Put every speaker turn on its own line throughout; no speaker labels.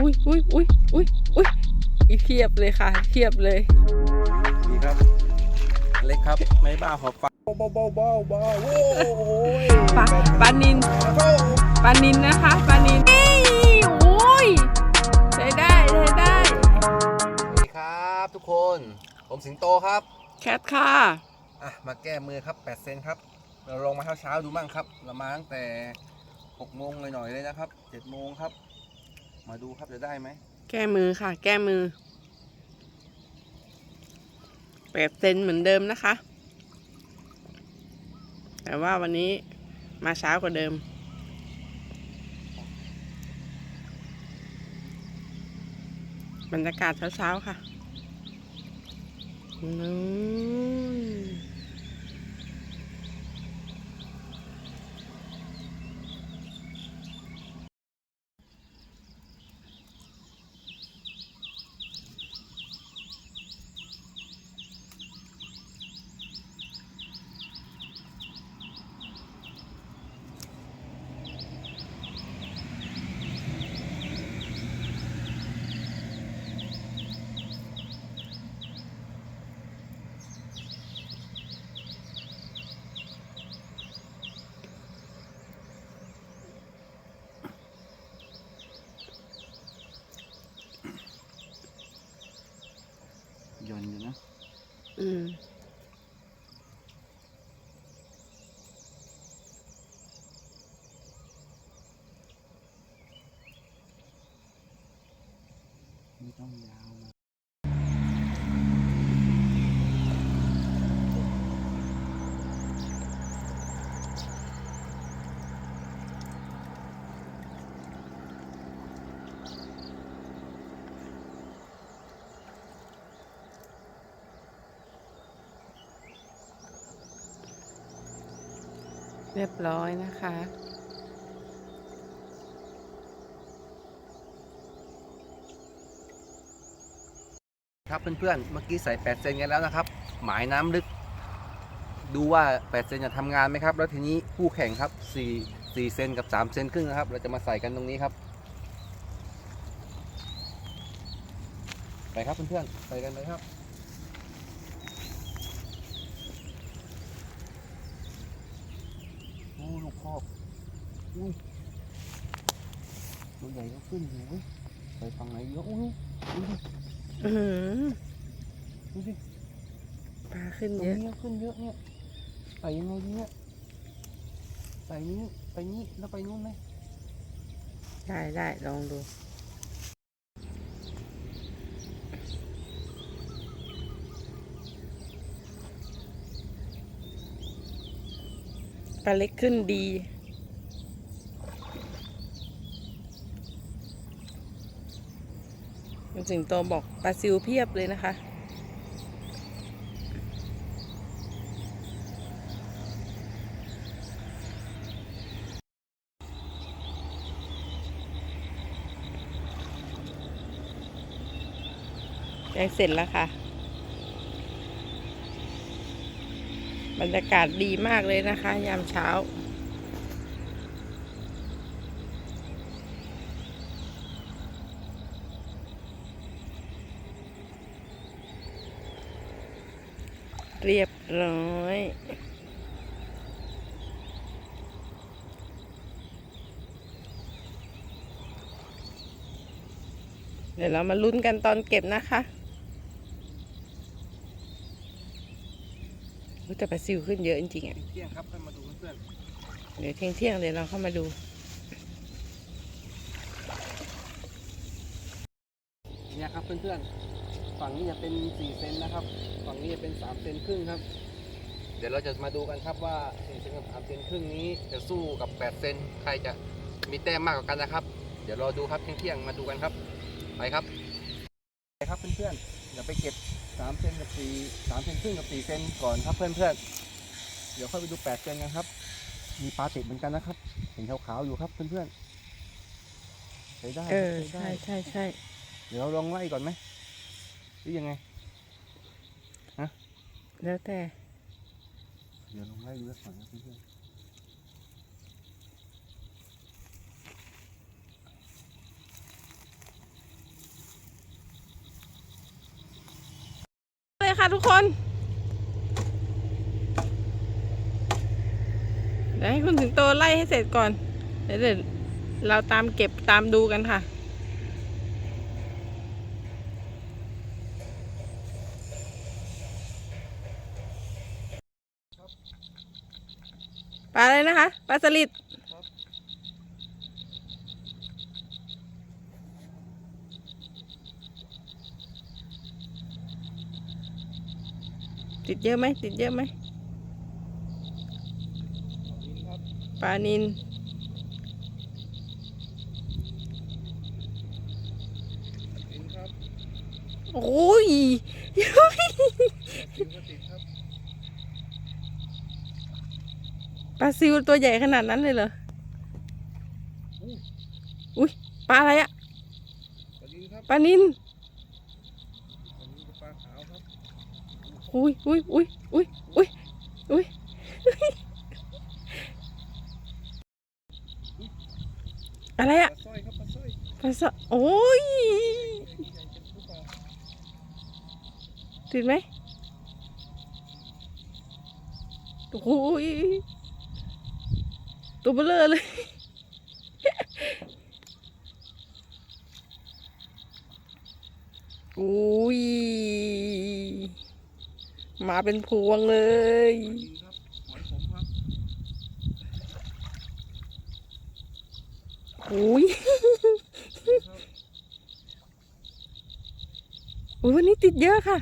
อุ้ยอุ้ยอุ้ยอุ้ยอุ้ยอีเพียบเลยค่ะเพียบเลย
ดีครับ เล็กครับ ไม่บ้าหอบฟังเบาเบาเบาเบาโอ้ย
ปลาปลานินปลานินนะคะปลานินเอ้ยโอ้ยใช้ได้ใช้ได้
สวัสดีครับทุกคน ผมสิงโตครับ
แคทค่ะ
อะมาแก้มือครับ8เซนครับ เราลงมาเช้าๆดูบ้างครับ เรามาตั้งแต่6โมงหน่อยๆเลยนะครับ7โมงครับ มาดูครับจะได้ไหม
แก้มือค่ะ แก้มือแปดเซนเหมือนเดิมนะคะ แต่ว่าวันนี้มาเช้ากว่าเดิม บรรยากาศเช้าๆค่ะนู่น
ย่อนอยู่นะ
อืม
ไม่ต้องยาวนะ
เรียบร้อยนะคะ
ครับ เพื่อนๆเมื่อกี้ใส่8เซนกันแล้วนะครับ หมายน้ำลึก ดูว่า8เซนจะทำงานไหมครับ แล้วทีนี้คู่แข่งครับ4 4เซนกับ3เซนครึ่งนะครับ เราจะมาใส่กันตรงนี้ครับ ไปครับเพื่อนๆใส่กันเลยครับโอ้ลูกครอบอุ้ยตัวใหญ่ก็ขึ้นอยู่เว้ยไปฝั่งไหนเยอะอุ้ยดู
อือหือ
ดูดิ
ปลาขึ้น
ตรง
เยอะ
นี้ขึ้นเยอะเนี่ยใส่ยังไงดีเนี่ยใส่นี้ไปนี้แล้วไปนู้นไหม
ได้ได้ลองดู ปลาเล็กขึ้นดี คุณ สิงโตบอกปลาซิวเพียบเลยนะคะ แกงเสร็จแล้วค่ะ บรรยากาศดีมากเลยนะคะ ยามเช้า เรียบร้อย เดี๋ยวเรามาลุ้นกันตอนเก็บนะคะรู้แต่ปลาซิวขึ้นเยอะจริงๆอะ
เที่ยงครับค่อยมาดูเพื่อน
เดี๋ยวเที่ยงเที่ยงๆเดี๋ยวเราเข้ามาดู
ๆเนี่ยครับเพื่อนๆ ฝั่งนี้จะเป็น4เซนนะครับ ฝั่งนี้จะเป็น3เซนครึ่งครับ เดี๋ยวเราจะมาดูกันครับว่า4เซนกับ3เซนครึ่งนี้จะสู้กับ8เซนใครจะมีแต้มมากกว่ากันนะครับ เดี๋ยวรอดูครับเที่ยงๆมาดูกันครับไปครับไปครับเพื่อนๆเดี๋ยวไปเก็บ3เซนกับ4 3เซนครึ่งกับ4เซนก่อนครับเพื่อนๆเดี๋ยวค่อยไปดู8เซนกันครับ มีปลาติดเหมือนกันนะครับ เห็นขาวๆอยู่ครับเพื่อนๆใช้ได้
เออ
ใช้
ใช่
ได้
ใช่ใช่
เดี๋ยวเราลองไล่ก่อนไหม หรือยังไงฮะ
แล้วแต่
เดี๋ยวลงไล่ดูสักหน่อยนะเพื่อนเลย
ค่ะทุกคนเดี๋ยวให้คุณถึงโตไล่ให้เสร็จก่อน เดี๋ยวเราตามเก็บตามดูกันค่ะ ปลาอะไรนะคะปลาสลิด
ครับ
ติดเยอะไหมติดเยอะไหม
นี่ครับ
ปลานิน
กินครับ
โอ้ย
กินก็ติดครับ
ปลาซิวตัวใหญ่ขนาดนั้นเลยเหรอ อุ้ยปลาอะไรอะ
ปลาดินครับ
ปลานิน
อันนี้ก็ปลาขาวครับ
อุ้ยอุ้ยอุ้ยอุ้ยอุ้ยอุ้ยอะไร
ป
อะ
ลาสร้อยครับปลาสร้อย
ปลาสะโอ้ย
ใหญ่เป็นผู้ปลา
ติดไหมโอ้ย ตัวเบลอเลย อุ้ย มาเป็นพวงเลย
อุ้ย
อุ้ยวันนี้ติดเยอะค่ะ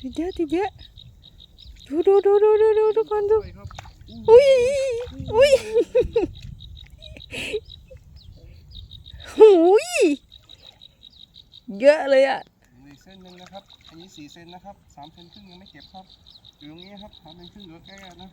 ติดเยอะ ติดเยอะ ดูดูดูดูดูดูทุกคนดู
อยครับ
อุ้ยอุ้ยอุ้ยเยอะเลยอะ
อีกเส้นหนึ่งนะครับ อันนี้สี่เซนนะครับสามเซนครึ่งยังไม่เก็บครับอยู่ตรงนี้ครับสามเซนครึ่งเหลือแค่นะ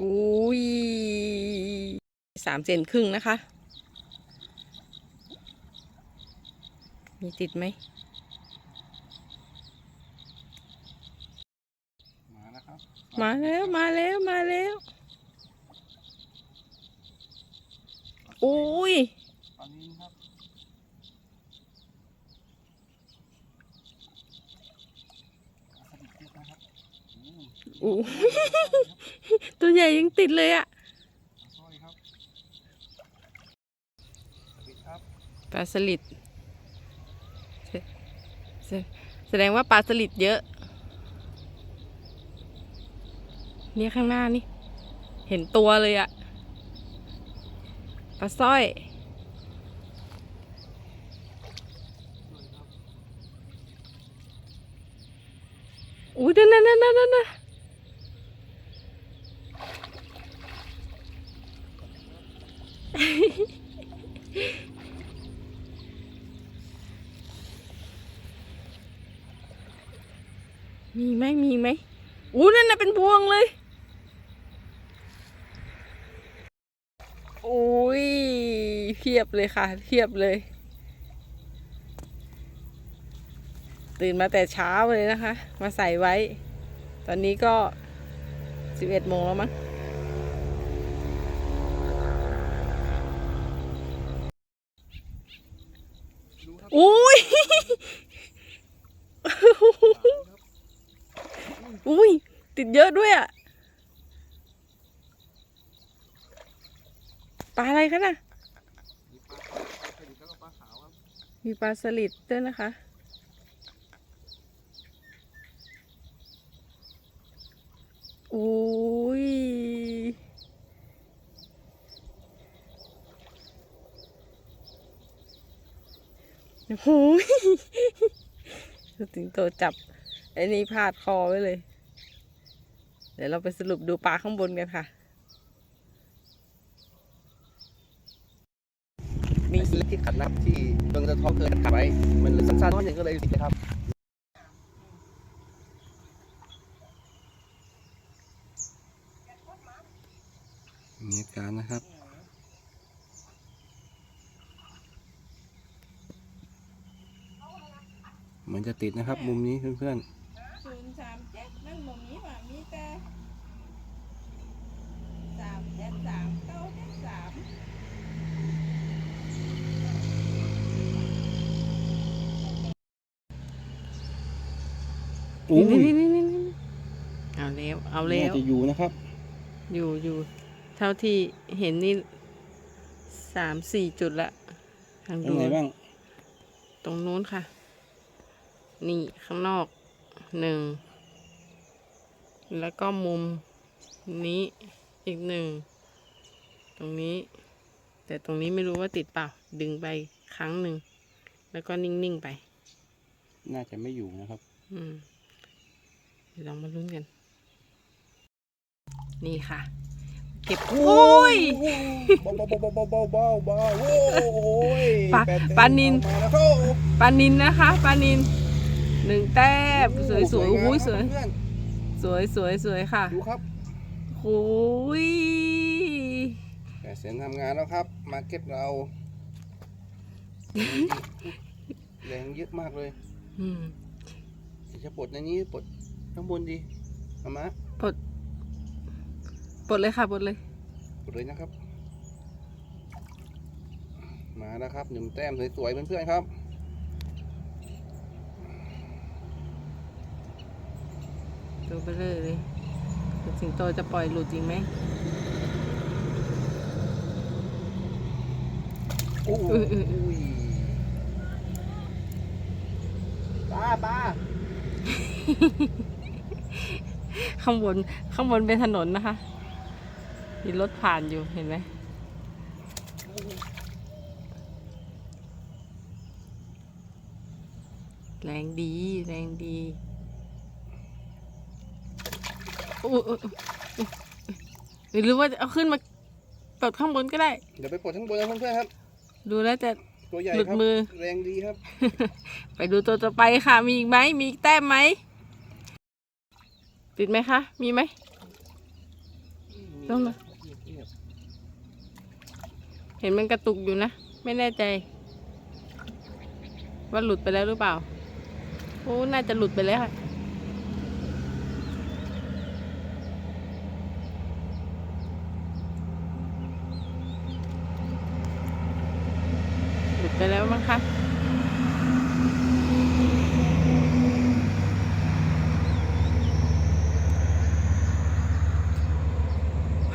อุ้ยสามเซนครึ่งนะคะ มีติดไหม
มาแล้วครับ
มาแล้วมาแล้วมาแล้วอุ้ย
ปลานินครับปลาสลิดเยอะนะครับอู้
อู้ตัวใหญ่ยังติดเลยอะ
ปลาสร้อยครับสลิดครับ
ปลาสลิดแสแสแสดงว่าปลาสลิดเยอะ เนี่ยข้างหน้านี่ เห็นตัวเลยอะปลาสร้อย อุ้ยนั่นนั่นนั่นนั่นนั่นมีไหมมีไหมอู้นั่นน่ะเป็นพวงเลย โอ้ยเพียบเลยค่ะ เพียบเลย ตื่นมาแต่เช้าเลยนะคะ มาใส่ไว้ ตอนนี้ก็สิบเอ็ดโมงแล้วมั้งอุ้ย อุ้ย ติดเยอะด้วยอะ ปลาอะไรคะน่ะ
มีปลาสลิดแล้วก็ปลาขาวครับ
มีปลาสลิดด้วยนะคะอุ้ย โอ้โหถึงโตจับ ไอ้นี่พาดคอไว้เลย เดี๋ยวเราไปสรุปดูปลาข้างบนกันค่ะ
มี ซื้อที่ขัดนับที่เมืองตะทองเคยขัดไว้ มันเหลือสั้นๆน้อยอย่างก็เลยติดนะครับมีอาการนะครับเหมือนจะติดนะครับ มุมนี้เพื่อน
ศูนย์สามเจ็ดนั่นบ่มีว่ามีแต่สามเจ็ดสามเก้าเจ็ดสาม
อุ้ย
นี่นี่นี่นี่เอาแล้วเอาแล้ว
น่าจะอยู่นะครับ
อยู่อยู่เท่าที่เห็นนี่สามสี่จุดละทาง
ตรง
ดู
ไหนบ้าง
ตรงนู้นค่ะ นี่ข้างนอกหนึ่ง แล้วก็มุมนี้อีกหนึ่ง ตรงนี้ แต่ตรงนี้ไม่รู้ว่าติดเปล่า ดึงไปครั้งหนึ่ง แล้วก็นิ่ง ๆ ไป
น่าจะไม่อยู่นะครับ
อืมเดี๋ยวเรามาลุ้นกัน นี่ค่ะ เก็บโอ้ย
เบาเบาเบาเบาเบาเบาเบาโอ้ย
ปลา
แดเต็ม
ปลานิล
มาแล้วครับ
ปลานินนะคะปลานินหนึ่งแต้มสวยสวย
งาม
อุ้ยสวย
เพื่อน
สวยสวยสวยค่ะ
ดูครับ
โอ้ย
แต่เสียงทำงานแล้วครับ มาเก็ตเราแรงเยอะมากเลย
อืม
จะปลดในนี้ปลด ข้างบนดีเอามา
ปลดปลดเลยค่ะปลดเลย
ปลดเลยนะครับ มาแล้วครับหนึ่งแต้มสวยๆเพื่อนๆครับ
ดูไปเลยเลยสิงโตจะปล่อยหลุดจริงไหม
โอ้
อุ้ยอุ้ยอุ้
ยปลาปลา
ข้างบนข้างบนเป็นถนนนะคะมีรถผ่านอยู่เห็นไหมแรงดี แรงดีอุ๊ยอุ๊ยอุ๊ยหรือว่าจะเอาขึ้นมาตดข้างบนก็ได้
เดี๋ยวไปปลดข้างบนนะเพื่อนๆครับ
ดูแล้วจะ
ตัวใหญ่
หลุด
ครับ
มือ
แรงดีครับ
ไปดูตัวต่อไปค่ะ มีอีกไหม มีอีกแต้มไหม ติดไหมคะ มีไหมต้องมาเห็นมันกระตุกอยู่นะ ไม่แน่ใจ ว่าหลุดไปแล้วหรือเปล่า โอ้ น่าจะหลุดไปแล้วค่ะ หลุดไปแล้วมั้งคะ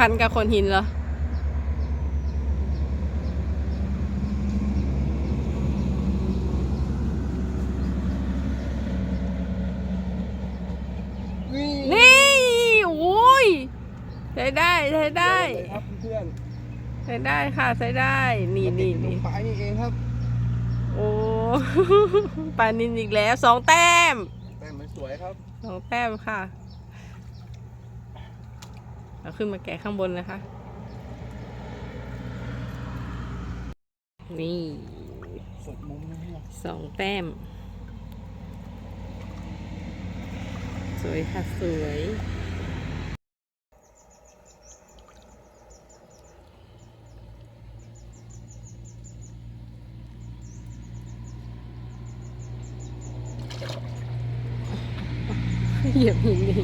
พันกับคนหินเหรอนี่โอ้ยใช้ได้ใช้ได้
เยวเลยครับเพื่อน
ใช้ได้ค่ะใช้ได้
ๆ
นี่
มัติ
นี่
ดอยู่ตร
นี่
งปลายนี่เองครับ
โอ้ปลานินอีกแล้วสองแต้ม
แต่มันสวยครับ
สองแต้มค่ะ เราขึ้นมาแกะข้างบนนะคะ นี่
ส
องแต้ม สวยค่ะ สวยเหยียบหินดิ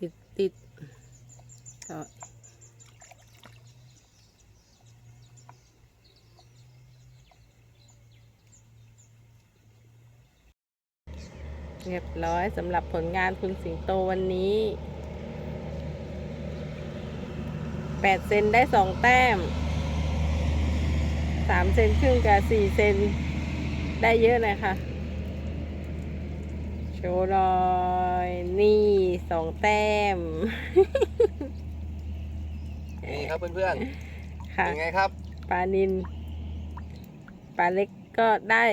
ติด ติดก็เรียบร้อยสำหรับผลงานคุณสิงโตวันนี้แปดเซนได้สองแต้มสามเซนครึ่งกับสี่เซนได้เยอะเลยค่ะ โชว์หน่ อยนี่สองแต้ม
นี่ครับเพื่อนๆ
ค่ะ
เป็นไงครับ
ปลานินปลาเล็กก็ได้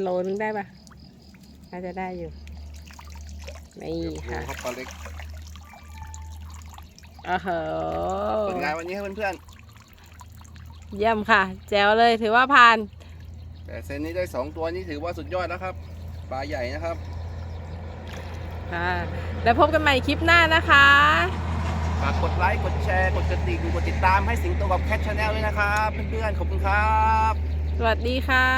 โลนึงได้ปะน่าจะได้อยู่ นี่
ดู
ค่ะ
ครับปลาเล็ก
โอ้โห
ผลงานวันนี้ครับเพื่อน
เยี่ยมค่ะ แจ๋วเลยถือว่าผ่าน
ๆแต่เซนนี้ได้สองตัวนี่ถือว่าสุดยอดแล้วครับปลาใหญ่นะครับ
ค่ะแล้วพบกันใหม่คลิปหน้านะคะ
ฝากกดไลค์ กดแชร์ กดกระดิ่งกดติดตามให้สิงโตกับแคทชาแนลด้วยนะครับ เพื่อนๆ ขอบคุณครับ
สวัสดีค่ะ